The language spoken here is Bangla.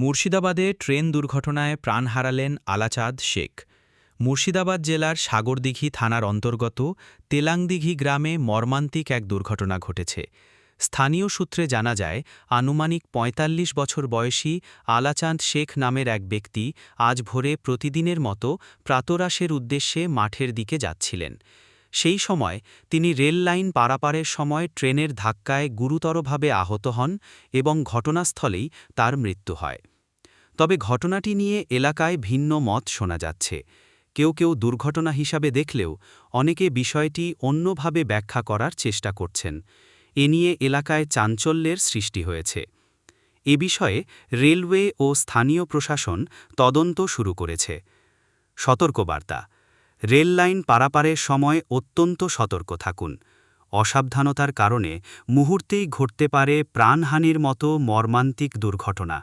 মুর্শিদাবাদে ট্রেন দুর্ঘটনায় প্রাণ হারালেন আলাচাঁদ শেখ। মুর্শিদাবাদ জেলার সাগরদিঘি থানার অন্তর্গত তেলাংদিঘি গ্রামে মর্মান্তিক এক দুর্ঘটনা ঘটেছে। স্থানীয় সূত্রে জানা যায়, আনুমানিক ৪৫ বছর বয়সী আলাচাঁদ শেখ নামের এক ব্যক্তি আজ ভোরে প্রতিদিনের মতো প্রাতরাশের উদ্দেশ্যে মাঠের দিকে যাচ্ছিলেন। সেই সময় তিনি রেল লাইন পারাপারের সময় ট্রেনের ধাক্কায় গুরুতরভাবে আহত হন এবং ঘটনাস্থলেই তার মৃত্যু হয়। তবে ঘটনাটি নিয়ে এলাকায় ভিন্ন মত শোনা যাচ্ছে। কেউ কেউ দুর্ঘটনা হিসাবে দেখলেও অনেকে বিষয়টি অন্যভাবে ব্যাখ্যা করার চেষ্টা করছেন। এ নিয়ে এলাকায় চাঞ্চল্যের সৃষ্টি হয়েছে। এ বিষয়ে রেলওয়ে ও স্থানীয় প্রশাসন তদন্ত শুরু করেছে। সতর্কবার্তা। রেল লাইন পারাপারের সময় অত্যন্ত সতর্ক থাকুন। অসাবধানতার কারণে মুহূর্তেই ঘটতে পারে প্রাণহানির মতো মর্মান্তিক দুর্ঘটনা।